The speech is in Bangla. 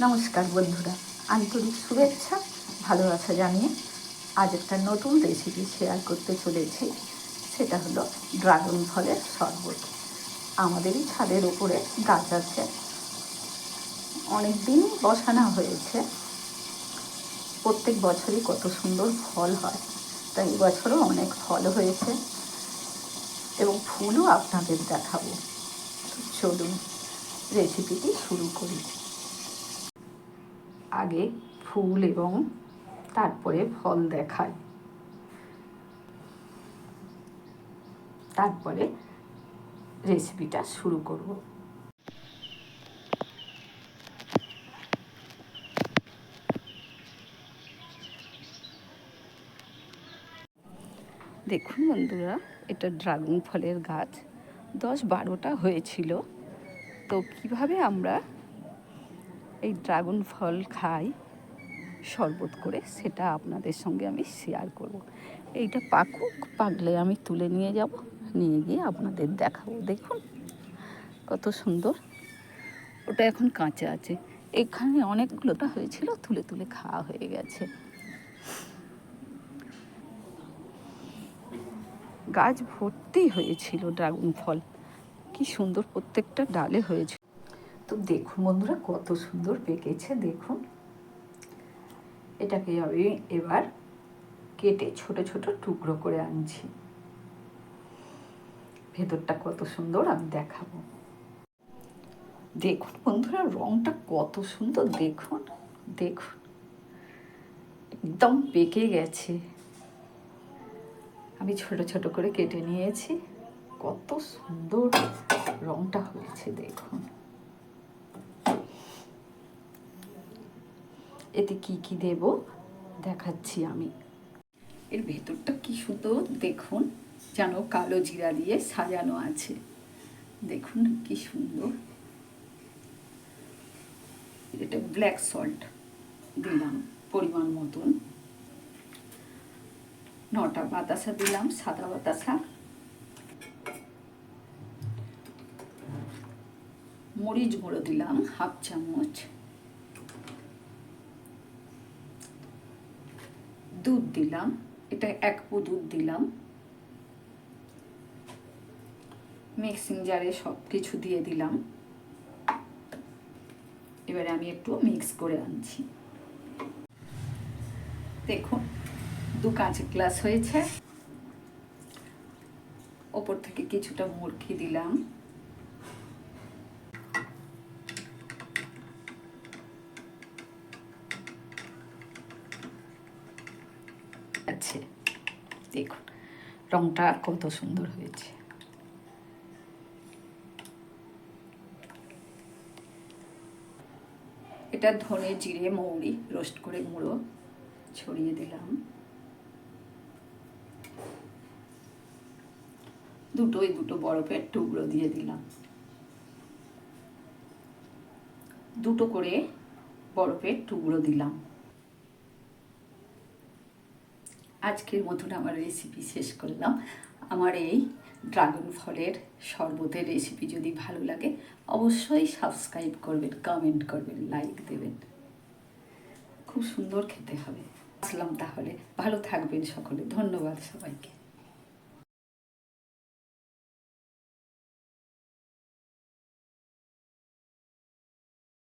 নমস্কার বন্ধুরা, আন্তরিক শুভেচ্ছা, ভালোবাসা জানিয়ে আজ একটা নতুন রেসিপি শেয়ার করতে চলেছি। সেটা হলো ড্রাগন ফলের শরবত। আমাদেরই ছাদের ওপরে গাছ আছে। অনেক দিন বসানো হয়েছে। প্রত্যেক বছরই কত সুন্দর ফল হয়। তাই এবছরও অনেক ফল হয়েছে। এবং ফুলও আপনাদের দেখাবো। চলুন রেসিপিটি শুরু করি। আগে ফুল এবং তারপরে ফল দেখায়। তারপরে রেসিপিটা শুরু করব। দেখুন বন্ধুরা, এটা ড্রাগন ফলের গাছ। দশ বারোটা হয়েছিল। তো কীভাবে আমরা এই ড্রাগন ফল খাই, শরবত করে সেটা আপনাদের সঙ্গে আমি শেয়ার করব। এইটা পাকুক, পাকলে আমি তুলে নিয়ে যাব, নিয়ে গিয়ে আপনাদের দেখাবো। দেখুন কত সুন্দর। ওটা এখন কাঁচা আছে। এখানে অনেকগুলোটা হয়েছিল, তুলে তুলে খাওয়া হয়ে গেছে। গাছ ভর্তি হয়েছিল ড্রাগন ফল। কি সুন্দর প্রত্যেকটা ডালে হয়েছে তো দেখুন বন্ধুরা, কত সুন্দর পেকেছে, দেখুন। এটাকে আমি এবার কেটে ছোট ছোট টুকরো করে আনছি। ভেতরটা কত সুন্দর আমি দেখাবো। দেখুন বন্ধুরা, রংটা কত সুন্দর, দেখুন দেখুন। একদম পেকে গেছে। আমি ছোট ছোট করে কেটে নিয়েছি। কত সুন্দর রংটা হয়েছে, দেখুন। এতে কি কি দেব দেখাচ্ছি আমি। এর ভেতরটা কি সুন্দর, দেখুন, যেন কালো জিরা দিয়ে সাজানো আছে। দেখুন কি সুন্দর। এটা ব্ল্যাক সল্ট দিলাম, পরিমাণ মতন। নটা বাতাসা দিলাম, সাদা বাতাসা। মরিচ গুঁড়ো দিলাম, হাফ চামচ। দুধ দিলাম। এটা এক পো দুধ দিলাম। মিক্সিং জারে সব কিছু দিয়ে দিলাম। এবারে আমি একটু মিক্স করে আনছি। দেখুন, দু কাঁচ গ্লাস হয়েছে। ওপর থেকে কিছুটা মুরগি দিলাম আছে দেখুন। রংটা কত সুন্দর হয়েছে। এটা ধনে জিরে মৌরি রোস্ট করে গুঁড়ো ছড়িয়ে দিলাম। দুটোই দুটো বরফের টুকরো দিয়ে দিলাম। দুটো করে বরফের টুকরো দিলাম। আজকের মতন আমার রেসিপি শেষ করলাম। আমার এই ড্রাগন ফলের শরবতের রেসিপি যদি ভালো লাগে, অবশ্যই সাবস্ক্রাইব করবেন কমেন্ট করবেন লাইক দেবেন। খুব সুন্দর খেতে হবে। আসলাম তাহলে। ভালো থাকবেন সকলে। ধন্যবাদ সবাইকে।